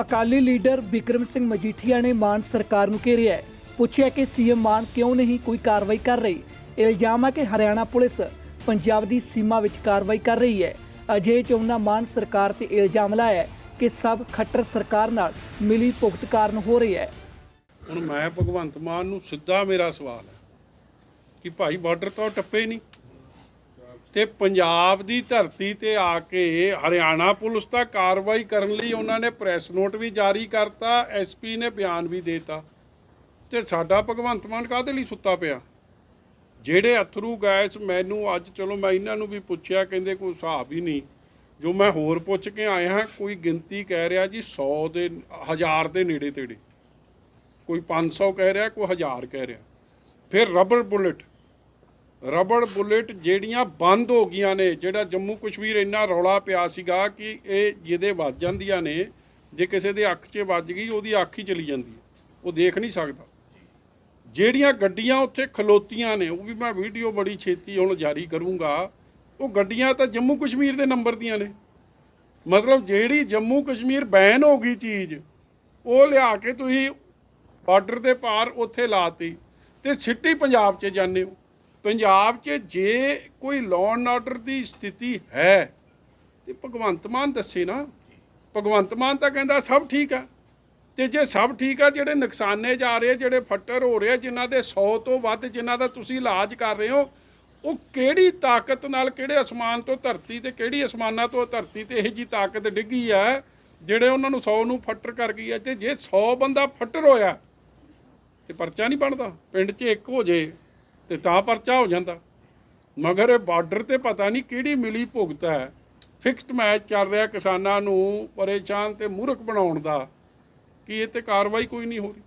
Akali leader Bikram Singh Majithia ਨੇ ਮਾਨ ਸਰਕਾਰ ਨੂੰ ਘੇਰਿਆ ਹੈ। ਪੁੱਛਿਆ ਕਿ ਸੀਐਮ ਮਾਨ ਕਿਉਂ ਨਹੀਂ ਕੋਈ ਕਾਰਵਾਈ ਕਰ ਰਹੀ? ਇਲਜ਼ਾਮ ਹੈ ਕਿ ਹਰਿਆਣਾ ਪੁਲਿਸ ਪੰਜਾਬ ਦੀ ਸੀਮਾ ਵਿੱਚ ਕਾਰਵਾਈ ਕਰ ਰਹੀ ਹੈ। ਅਜੇ ਚ ਉਹਨਾਂ ਮਾਨ ਸਰਕਾਰ ਤੇ ਇਲਜ਼ਾਮ ਲਾਇਆ ਹੈ ਕਿ ਸਭ ਖੱਟਰ ਸਰਕਾਰ ਨਾਲ ਮਿਲੀ ਭੁਗਤ ਕਾਰਨ ਹੋ ਰਹੀ ਹੈ। ਹੁਣ ਮੈਂ ਭਗਵੰਤ ਮਾਨ ਨੂੰ ਸਿੱਧਾ ਮੇਰਾ ਸਵਾਲ ਹੈ ਕਿ ਭਾਈ ਬਾਰਡਰ ਤੋਂ ਟੱਪੇ ਨਹੀਂ। ਤੇ ਪੰਜਾਬ ਦੀ ਧਰਤੀ ਤੇ ਆ ਕੇ ਹਰਿਆਣਾ ਪੁਲਿਸ ਤਾਂ ਕਾਰਵਾਈ ਕਰਨ ਲਈ ਉਹਨਾਂ ਨੇ ਪ੍ਰੈਸ ਨੋਟ ਵੀ ਜਾਰੀ ਕਰਤਾ ਐਸਪੀ ਨੇ ਬਿਆਨ ਵੀ ਦੇਤਾ। ਤੇ ਸਾਡਾ ਭਗਵੰਤ ਮਾਨ ਕਾਹਦੇ ਲਈ ਸੁੱਤਾ ਪਿਆ? ਜਿਹੜੇ ਅਥਰੂ ਗੈਸ ਮੈਨੂੰ ਅੱਜ, ਚਲੋ ਮੈਂ ਇਹਨਾਂ ਨੂੰ ਵੀ ਪੁੱਛਿਆ, ਕਹਿੰਦੇ ਕੋਈ ਹਿਸਾਬ ਹੀ ਨਹੀਂ। ਜੋ ਮੈਂ ਹੋਰ ਪੁੱਛ ਕੇ ਆਇਆ ਕੋਈ ਗਿਣਤੀ ਕਹਿ ਰਿਹਾ ਜੀ 100 ਦੇ 1000 ਦੇ ਨੇੜੇ ਤੇੜੇ। ਕੋਈ 500 ਕਹਿ ਰਿਹਾ, ਕੋਈ 1000 ਕਹਿ ਰਿਹਾ। ਫਿਰ ਰਬਰ ਬੁਲੇਟ ਰਬੜ ਬੁਲੇਟ ਜਿਹੜੀਆਂ ਬੰਦ ਹੋ ਗਈਆਂ ਨੇ, ਜਿਹੜਾ ਜੰਮੂ ਕਸ਼ਮੀਰ ਇੰਨਾ ਰੌਲਾ ਪਿਆ ਸੀਗਾ ਕਿ ਇਹ ਜਿਹਦੇ ਵੱਜ ਜਾਂਦੀਆਂ ਨੇ, ਜੇ ਕਿਸੇ ਦੇ ਅੱਖ 'ਚ ਵੱਜ ਗਈ, ਉਹਦੀ ਅੱਖ ਹੀ ਚਲੀ ਜਾਂਦੀ ਹੈ। ਉਹ ਦੇਖ ਨਹੀਂ ਸਕਦਾ। ਜਿਹੜੀਆਂ ਗੱਡੀਆਂ ਉੱਥੇ ਖਲੋਤੀਆਂ ਨੇ, ਉਹ ਵੀ ਮੈਂ ਵੀਡੀਓ ਬੜੀ ਛੇਤੀ ਹੁਣ ਜਾਰੀ ਕਰੂੰਗਾ, ਉਹ ਗੱਡੀਆਂ ਤਾਂ ਜੰਮੂ ਕਸ਼ਮੀਰ ਦੇ ਨੰਬਰ ਦੀਆਂ ਨੇ। ਮਤਲਬ ਜਿਹੜੀ ਜੰਮੂ ਕਸ਼ਮੀਰ ਬੈਨ ਹੋ ਗਈ ਚੀਜ਼, ਉਹ ਲਿਆ ਕੇ ਤੁਸੀਂ ਬਾਰਡਰ ਦੇ ਪਾਰ ਉੱਥੇ ਲਾਤੀ ਤੇ ਸਿੱਟੀ ਪੰਜਾਬ 'ਚ ਜਾਂਦੇ ਹੋ। ਪੰਜਾਬ 'ਚ ਜੇ ਕੋਈ ਲਾਅ ਐਂਡ ਆਰਡਰ ਦੀ ਸਥਿਤੀ ਹੈ ਤੇ ਭਗਵੰਤ ਮਾਨ ਦੱਸੇ ਨਾ। ਭਗਵੰਤ ਮਾਨ ਤਾਂ ਕਹਿੰਦਾ ਸਭ ਠੀਕ ਆ। ਤੇ ਜੇ ਸਭ ਠੀਕ ਆ ਜਿਹੜੇ ਨੁਕਸਾਨੇ ਜਾ ਰਹੇ ਜਿਹੜੇ ਫੱਟਰ ਹੋ ਰਹੇ ਆ, ਜਿਨ੍ਹਾਂ ਦੇ 100 ਤੋਂ ਵੱਧ ਜਿਨ੍ਹਾਂ ਦਾ ਤੁਸੀਂ ਇਲਾਜ ਕਰ ਰਹੇ ਹੋ ਉਹ ਕਿਹੜੀ ਤਾਕਤ ਨਾਲ ਕਿਹੜੇ ਅਸਮਾਨ ਤੋਂ ਧਰਤੀ ਤੇ ਕਿਹੜੀ ਅਸਮਾਨਾਂ ਤੋਂ ਧਰਤੀ ਤੇ ਇਹ ਜੀ ਤਾਕਤ ਡਿੱਗੀ ਆ ਜਿਹੜੇ ਉਹਨਾਂ ਨੂੰ 100 ਨੂੰ ਫੱਟਰ ਕਰ ਗਈ ਆ। ਤੇ ਜੇ 100 ਬੰਦਾ ਫੱਟਰ ਹੋਇਆ ਤੇ ਪਰਚਾ ਨਹੀਂ ਬਣਦਾ। ਪਿੰਡ 'ਚ ਇੱਕ ਹੋ ਜੇ। ਤੇ ਤਾਂ ਪਰਚਾ ਹੋ ਜਾਂਦਾ। ਮਗਰ ਇਹ ਬਾਰਡਰ ਤੇ ਪਤਾ ਨਹੀਂ ਕਿਹੜੀ ਮਿਲੀ ਭੁਗਤ ਹੈ। ਫਿਕਸਡ ਮੈਚ ਚੱਲ ਰਿਹਾ ਕਿਸਾਨਾਂ ਨੂੰ ਪਰੇਸ਼ਾਨ ਤੇ ਮੂਰਖ ਬਣਾਉਣ ਦਾ। ਕਿ ਇਹ ਤੇ ਕਾਰਵਾਈ ਕੋਈ ਨਹੀਂ ਹੋ ਰਹੀ।